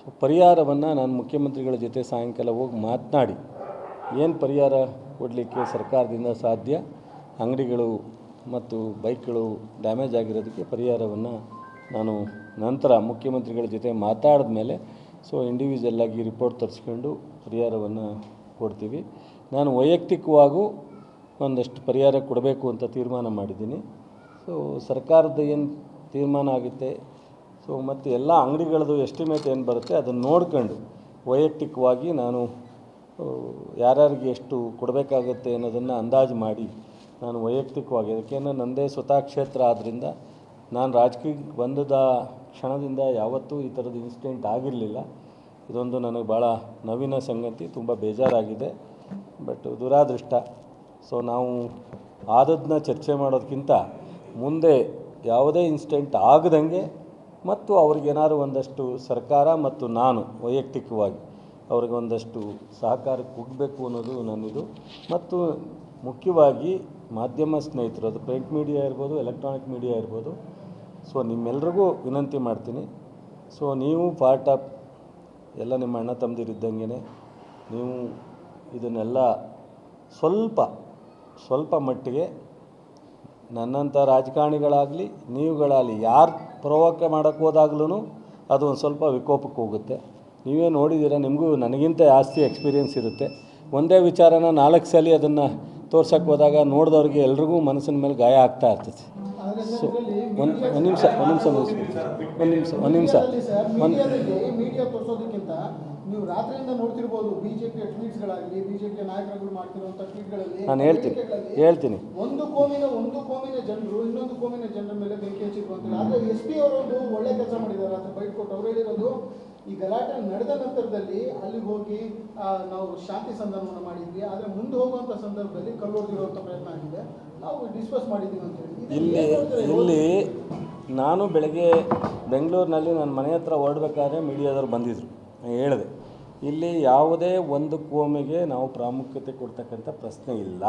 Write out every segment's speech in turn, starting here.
So ಪರಿಹಾರವನ್ನು ನಾನು ಮುಖ್ಯಮಂತ್ರಿಗಳ ಜೊತೆ ಸಾಯಂಕಾಲ ಹೋಗಿ ಮಾತನಾಡಿ. ಏನು ಪರಿಹಾರ ಕೊಡಲಿಕ್ಕೆ ಸರ್ಕಾರದಿಂದ ಸಾಧ್ಯ? ಅಂಗಡಿಗಳು ಮತ್ತು ಬೈಕ್ಗಳು ಡ್ಯಾಮೇಜ್ ಆಗಿರೋದಕ್ಕೆ ಪರಿಹಾರವನ್ನು ನಾನು ನಂತರ ಮುಖ್ಯಮಂತ್ರಿಗಳ ಜೊತೆ ಮಾತಾಡಿದ ಮೇಲೆ ಸೊ ಇಂಡಿವಿಜುವಲ್ ಆಗಿ ರಿಪೋರ್ಟ್ ತರಿಸ್ಕೊಂಡು ಪರಿಹಾರವನ್ನು ಕೊಡ್ತೀವಿ. ನಾನು ವೈಯಕ್ತಿಕವಾಗೂ ಒಂದಷ್ಟು ಪರಿಹಾರ ಕೊಡಬೇಕು ಅಂತ ತೀರ್ಮಾನ ಮಾಡಿದ್ದೀನಿ. ಸೊ ಸರ್ಕಾರದ ಏನು ತೀರ್ಮಾನ ಆಗುತ್ತೆ? ಸೊ ಮತ್ತು ಎಲ್ಲ ಅಂಗಡಿಗಳದ್ದು ಎಸ್ಟಿಮೇಟ್ ಏನು ಬರುತ್ತೆ ಅದನ್ನು ನೋಡ್ಕೊಂಡು ವೈಯಕ್ತಿಕವಾಗಿ ನಾನು ಯಾರ್ಯಾರಿಗೆ ಎಷ್ಟು ಕೊಡಬೇಕಾಗತ್ತೆ ಅನ್ನೋದನ್ನು ಅಂದಾಜು ಮಾಡಿ ನಾನು ವೈಯಕ್ತಿಕವಾಗಿ, ಅದಕ್ಕೇನು ನನ್ನದೇ ಸ್ವತಃ ಕ್ಷೇತ್ರ ಆದ್ದರಿಂದ ನಾನು ರಾಜಕೀಯಕ್ಕೆ ಬಂದದ ಕ್ಷಣದಿಂದ ಯಾವತ್ತೂ ಈ ಥರದ ಇನ್ಸಿಡೆಂಟ್ ಆಗಿರಲಿಲ್ಲ. ಇದೊಂದು ನನಗೆ ಭಾಳ ನವೀನ ಸಂಗತಿ, ತುಂಬ ಬೇಜಾರಾಗಿದೆ. ಬಟ್ ದುರಾದೃಷ್ಟ. ಸೊ ನಾವು ಆದದನ್ನ ಚರ್ಚೆ ಮಾಡೋದಕ್ಕಿಂತ ಮುಂದೆ ಯಾವುದೇ ಇನ್ಸಿಡೆಂಟ್ ಆಗದಂಗೆ ಮತ್ತು ಅವ್ರಿಗೇನಾದ್ರು ಒಂದಷ್ಟು ಸರ್ಕಾರ ಮತ್ತು ನಾನು ವೈಯಕ್ತಿಕವಾಗಿ ಅವ್ರಿಗೆ ಒಂದಷ್ಟು ಸಹಕಾರ ಕೊಡಬೇಕು ಅನ್ನೋದು ನನ್ನಿದು. ಮತ್ತು ಮುಖ್ಯವಾಗಿ ಮಾಧ್ಯಮ ಸ್ನೇಹಿತರು, ಅದು ಪ್ರಿಂಟ್ ಮೀಡಿಯಾ ಇರ್ಬೋದು, ಎಲೆಕ್ಟ್ರಾನಿಕ್ ಮೀಡಿಯಾ ಇರ್ಬೋದು. ಸೊ ನಿಮ್ಮೆಲ್ರಿಗೂ ವಿನಂತಿ ಮಾಡ್ತೀನಿ. ಸೊ ನೀವು ಪಾರ್ಟ್ ಆಫ್ ಎಲ್ಲ ನಿಮ್ಮ ಅಣ್ಣ ತಮ್ಮದಿರಿದ್ದಂಗೆ ನೀವು ಇದನ್ನೆಲ್ಲ ಸ್ವಲ್ಪ ಸ್ವಲ್ಪ ಮಟ್ಟಿಗೆ ನನ್ನಂಥ ರಾಜಕಾರಣಿಗಳಾಗಲಿ, ನೀವುಗಳಾಗಲಿ ಯಾರು ಪ್ರವೋಕ ಮಾಡೋಕ್ಕೆ ಹೋದಾಗ್ಲೂ ಅದು ಒಂದು ಸ್ವಲ್ಪ ವಿಕೋಪಕ್ಕೆ ಹೋಗುತ್ತೆ. ನೀವೇ ನೋಡಿದ್ದೀರ ನಿಮಗೂ ನನಗಿಂತ ಜಾಸ್ತಿ ಎಕ್ಸ್ಪೀರಿಯೆನ್ಸ್ ಇರುತ್ತೆ. ಒಂದೇ ವಿಚಾರನ ನಾಲ್ಕು ಸಲ ಅದನ್ನು ತೋರ್ಸೋಕ್ಕೆ ಹೋದಾಗ ನೋಡಿದವ್ರಿಗೆ ಎಲ್ರಿಗೂ ಮನಸ್ಸಿನ ಮೇಲೆ ಗಾಯ ಆಗ್ತಾ ಇರ್ತದೆ. ಸೊ ಒಂದು ಒಂದು ನಿಮಿಷ ಒಂದು ನಿಮಿಷ ಒಂದು ನಿಮಿಷ ಒಂದು ನಿಮಿಷ. ಒಂದು ಮೀಡಿಯಾ ತೋರಿಸೋದಕ್ಕಿಂತ ನೀವು ರಾತ್ರಿಯಿಂದ ನೋಡ್ತಿರ್ಬೋದು ಬಿಜೆಪಿಯ ಟ್ವೀಟ್ಸ್ಗಳಾಗಲಿ ಬಿಜೆಪಿಯ ನಾಯಕರುಗಳು ಮಾಡ್ತಿರುವಂಥ ಟ್ವೀಟ್ಗಳಲ್ಲಿ ನಾನು ಹೇಳ್ತೀನಿ ಹೇಳ್ತೀನಿ. ಒಂದು ಕೋಮಿನ ಒಂದು ಕೋಮಿನ ಜನರು ಇನ್ನೊಂದು ಕೋಮಿನ ಜನರ ಮೇಲೆ ಬೆಂಕಿ ಹಚ್ಚಿರುವಂತಿಲ್ಲ ಆದ್ರೆ ಎಸ್ ಪಿ ಅವರೊಂದು ಒಳ್ಳೆ ಕೆಲಸ ಮಾಡಿದ್ದಾರೆ. ಅಂತ ಬೈಟ್ ಕೊಟ್ಟು ಅವರು ಹೇಳಿರೋದು ಈ ಗಲಾಟೆ ನಡೆದ ನಂತರದಲ್ಲಿ ಅಲ್ಲಿ ಹೋಗಿ ನಾವು ಶಾಂತಿ ಸಂಧಾನವನ್ನು ಮಾಡಿದ್ವಿ. ಆದ್ರೆ ಮುಂದೆ ಹೋಗುವಂಥ ಸಂದರ್ಭದಲ್ಲಿ ಕಲ್ಲೋದಿರುವಂಥ ಪ್ರಯತ್ನ ಆಗಿದೆ. ಇಲ್ಲಿ ಇಲ್ಲಿ ನಾನು ಬೆಳಗ್ಗೆ ಬೆಂಗಳೂರಿನಲ್ಲಿ ನನ್ನ ಮನೆ ಹತ್ರ ಹೊರಡ್ಬೇಕಾದ್ರೆ ಮೀಡಿಯಾದವ್ರು ಬಂದಿದ್ದರು ನಾನು ಹೇಳಿದೆ ಇಲ್ಲಿ ಯಾವುದೇ ಒಂದು ಕೋಮಿಗೆ ನಾವು ಪ್ರಾಮುಖ್ಯತೆ ಕೊಡ್ತಕ್ಕಂಥ ಪ್ರಶ್ನೆ ಇಲ್ಲ.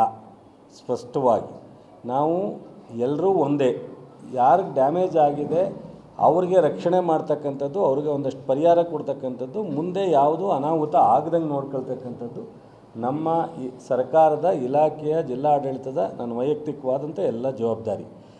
ಸ್ಪಷ್ಟವಾಗಿ ನಾವು ಎಲ್ಲರೂ ಒಂದೇ. ಯಾರಿಗೆ ಡ್ಯಾಮೇಜ್ ಆಗಿದೆ ಅವ್ರಿಗೆ ರಕ್ಷಣೆ ಮಾಡ್ತಕ್ಕಂಥದ್ದು ಅವ್ರಿಗೆ ಒಂದಷ್ಟು ಪರಿಹಾರ ಕೊಡ್ತಕ್ಕಂಥದ್ದು ಮುಂದೆ ಯಾವುದು ಅನಾಹುತ ಆಗದಂಗೆ ನೋಡ್ಕೊಳ್ತಕ್ಕಂಥದ್ದು ನಮ್ಮ ಸರ್ಕಾರದ ಇಲಾಖೆಯ ಜಿಲ್ಲಾಡಳಿತದ ನನ್ನ ವೈಯಕ್ತಿಕವಾದಂಥ ಎಲ್ಲ ಜವಾಬ್ದಾರಿ.